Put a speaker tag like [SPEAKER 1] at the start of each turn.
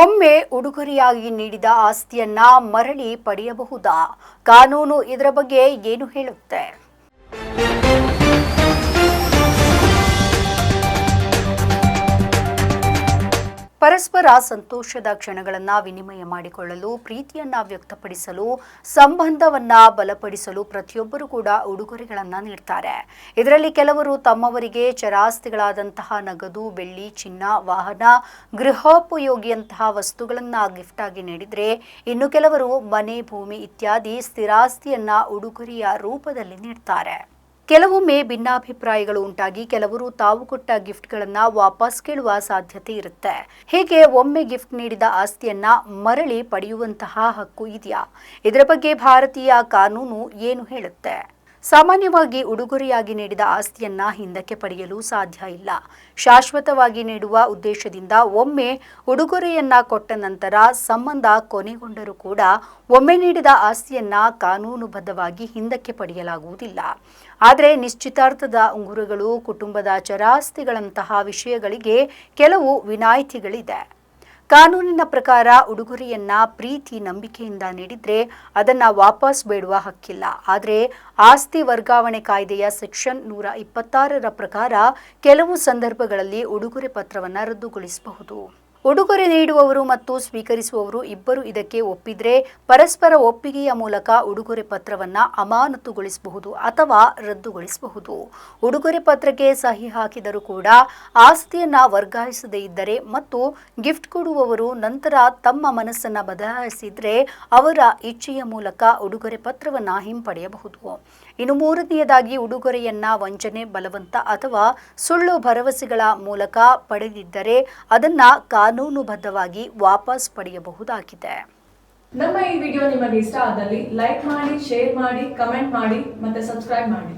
[SPEAKER 1] ಒಮ್ಮೆ ಉಡುಗೊರೆಯಾಗಿ ನೀಡಿದ ಆಸ್ತಿಯನ್ನ ಮರಳಿ ಪಡೆಯಬಹುದಾ? ಕಾನೂನು ಇದರ ಬಗ್ಗೆ ಏನು ಹೇಳುತ್ತೆ? ಪರಸ್ಪರ ಸಂತೋಷದ ಕ್ಷಣಗಳನ್ನು ವಿನಿಮಯ ಮಾಡಿಕೊಳ್ಳಲು, ಪ್ರೀತಿಯನ್ನ ವ್ಯಕ್ತಪಡಿಸಲು, ಸಂಬಂಧವನ್ನ ಬಲಪಡಿಸಲು ಪ್ರತಿಯೊಬ್ಬರು ಕೂಡ ಉಡುಗೊರೆಗಳನ್ನ ನೀಡ್ತಾರೆ. ಇದರಲ್ಲಿ ಕೆಲವರು ತಮ್ಮವರಿಗೆ ಚರಾಸ್ತಿಗಳಾದಂತಹ ನಗದು, ಬೆಳ್ಳಿ, ಚಿನ್ನ, ವಾಹನ, ಗೃಹೋಪಯೋಗಿಯಂತಹ ವಸ್ತುಗಳನ್ನ ಗಿಫ್ಟ್ ಆಗಿ ನೀಡಿದ್ರೆ, ಇನ್ನು ಕೆಲವರು ಮನೆ, ಭೂಮಿ ಇತ್ಯಾದಿ ಸ್ಥಿರಾಸ್ತಿಯನ್ನ ಉಡುಗೊರೆಯ ರೂಪದಲ್ಲಿ ನೀಡ್ತಾರೆ. ಕೆಲವೊಮ್ಮೆ ಭಿನ್ನಾಭಿಪ್ರಾಯಗಳು ಉಂಟಾಗಿ ಕೆಲವರು ತಾವು ಕೊಟ್ಟ ಗಿಫ್ಟ್ಗಳನ್ನ ವಾಪಸ್ ಕೇಳುವ ಸಾಧ್ಯತೆ ಇರುತ್ತೆ. ಹೀಗೆ ಒಮ್ಮೆ ಗಿಫ್ಟ್ ನೀಡಿದ ಆಸ್ತಿಯನ್ನ ಮರಳಿ ಪಡೆಯುವಂತಹ ಹಕ್ಕು ಇದೆಯಾ? ಇದರ ಬಗ್ಗೆ ಭಾರತೀಯ ಕಾನೂನು ಏನು ಹೇಳುತ್ತೆ? ಸಾಮಾನ್ಯವಾಗಿ ಉಡುಗೊರೆಯಾಗಿ ನೀಡಿದ ಆಸ್ತಿಯನ್ನ ಹಿಂದಕ್ಕೆ ಪಡೆಯಲು ಸಾಧ್ಯ ಇಲ್ಲ. ಶಾಶ್ವತವಾಗಿ ನೀಡುವ ಉದ್ದೇಶದಿಂದ ಒಮ್ಮೆ ಉಡುಗೊರೆಯನ್ನ ಕೊಟ್ಟ ನಂತರ ಸಂಬಂಧ ಕೊನೆಗೊಂಡರೂ ಕೂಡ ಒಮ್ಮೆ ನೀಡಿದ ಆಸ್ತಿಯನ್ನ ಕಾನೂನುಬದ್ಧವಾಗಿ ಹಿಂದಕ್ಕೆ ಪಡೆಯಲಾಗುವುದಿಲ್ಲ. ಆದರೆ ನಿಶ್ಚಿತಾರ್ಥದ ಉಂಗುರಗಳು, ಕುಟುಂಬದ ಚರಾಸ್ತಿಗಳಂತಹ ವಿಷಯಗಳಿಗೆ ಕೆಲವು ವಿನಾಯಿತಿಗಳಿದೆ. ಕಾನೂನಿನ ಪ್ರಕಾರ ಉಡುಗೊರೆಯನ್ನ ಪ್ರೀತಿ, ನಂಬಿಕೆಯಿಂದ ನೀಡಿದ್ರೆ ಅದನ್ನ ವಾಪಸ್ ಬೇಡುವ ಹಕ್ಕಿಲ್ಲ. ಆದರೆ ಆಸ್ತಿ ವರ್ಗಾವಣೆ ಕಾಯ್ದೆಯ ಸೆಕ್ಷನ್ ನೂರ ಇಪ್ಪತ್ತಾರರ ಪ್ರಕಾರ ಕೆಲವು ಸಂದರ್ಭಗಳಲ್ಲಿ ಉಡುಗೊರೆ ಪತ್ರವನ್ನ ರದ್ದುಗೊಳಿಸಬಹುದು. ಉಡುಗೊರೆ ನೀಡುವವರು ಮತ್ತು ಸ್ವೀಕರಿಸುವವರು ಇಬ್ಬರು ಇದಕ್ಕೆ ಒಪ್ಪಿದ್ರೆ ಪರಸ್ಪರ ಒಪ್ಪಿಗೆಯ ಮೂಲಕ ಉಡುಗೊರೆ ಪತ್ರವನ್ನ ಅಮಾನತುಗೊಳಿಸಬಹುದು ಅಥವಾ ರದ್ದುಗೊಳಿಸಬಹುದು. ಉಡುಗೊರೆ ಪತ್ರಕ್ಕೆ ಸಹಿ ಹಾಕಿದರೂ ಕೂಡ ಆಸ್ತಿಯನ್ನ ವರ್ಗಾಯಿಸದೇ ಇದ್ದರೆ ಮತ್ತು ಗಿಫ್ಟ್ ಕೊಡುವವರು ನಂತರ ತಮ್ಮ ಮನಸ್ಸನ್ನ ಬದಲಾಯಿಸಿದ್ರೆ ಅವರ ಇಚ್ಛೆಯ ಮೂಲಕ ಉಡುಗೊರೆ ಪತ್ರವನ್ನ ಹಿಂಪಡೆಯಬಹುದು. ಇನ್ನು ಮೂರನೆಯದಾಗಿ ಉಡುಗೊರೆಯನ್ನ ವಂಚನೆ, ಬಲವಂತ ಅಥವಾ ಸುಳ್ಳು ಭರವಸೆಗಳ ಮೂಲಕ ಪಡೆದಿದ್ದರೆ ಅದನ್ನ ಕಾನೂನುಬದ್ಧವಾಗಿ ವಾಪಸ್ ಪಡೆಯಬಹುದಾಗಿದೆ.
[SPEAKER 2] ನಮ್ಮ ಈ ವಿಡಿಯೋ ನಿಮಗೆ ಇಷ್ಟ ಆದಲ್ಲಿ ಲೈಕ್ ಮಾಡಿ, ಶೇರ್ ಮಾಡಿ, ಕಮೆಂಟ್ ಮಾಡಿ ಮತ್ತೆ ಸಬ್ಸ್ಕ್ರೈಬ್ ಮಾಡಿ.